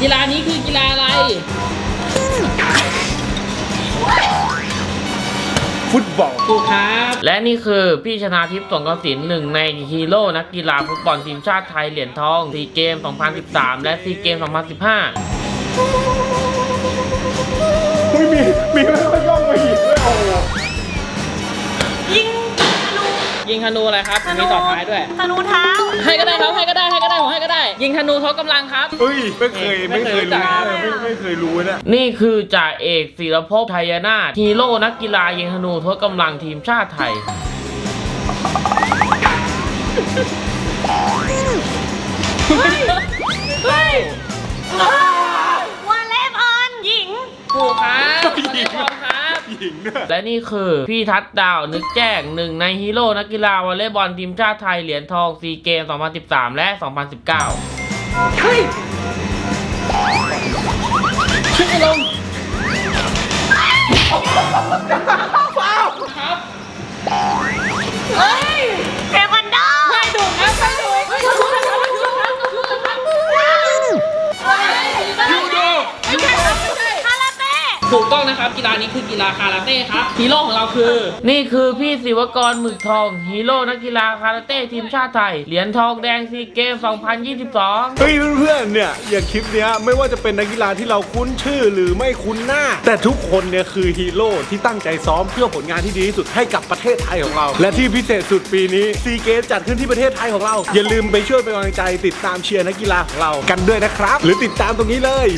กีฬานี้คือกีฬาอะไร ฟุตบอล ถูกครับ และนี่คือพี่ชนาทิพย์สงกระสินหนึ่งในฮีโร่นักกีฬาฟุตบอลทีมชาติไทยเหรียญทองซีเกม 2013 และซีเกม 2015ไม่มีมีไม่ค่อยย่องมาอีกเลยโอ้โหยิงธนูยิงธนูอะไรครับ มีต่อท้ายด้วย ธนูเท้า ให้ก็ได้ครับ ยิงธนูทบกำลังครับ เฮ้ยไม่เคยไม่ไม่เคเคยยรู้จัรู้กเออไม่ไม่เคยรู้นะนี่คือจ่าเอกศิรภพไทยนาถฮีโร่นักกีฬายิงธนูทดกำลังทีมชาติไทยเฮ้ยวอล หญิงเนี่ยและนี่คือพี่ทัศน์ดาวนึกแจ้งหนึ่งในฮีโร่นักกีฬาวอลเลย์บอลทีมชาติไทยเหรียญทองซีเกม 2013 และ 2019 เฮ้ย ถูกต้องนะครับ กีฬานี้คือกีฬาคาราเต้ครับฮีโร่ของเราคือ นี่คือพี่ศิวกรหมึกทองฮีโร่นักกีฬาคาราเต้ทีมชาติไทย เหรียญทองแดงซีเกม 2022 เฮ้ยเพื่อนๆเนี่ยอย่างคลิปเนี้ยไม่ว่าจะเป็นนักกีฬาที่เราคุ้นชื่อหรือไม่คุ้นหน้า แต่ทุกคนเนี่ยคือฮีโร่ที่ตั้งใจซ้อมเพื่อผลงานที่ดีที่สุดให้กับประเทศไทยของเรา และที่พิเศษสุดปีนี้ซีเกมจัดขึ้นที่ประเทศไทยของเรา อย่าลืมไปช่วยเป็นกำลังใจติดตามเชียร์นักกีฬาของเรากันด้วยนะครับ หรือติดตามตรงนี้เลย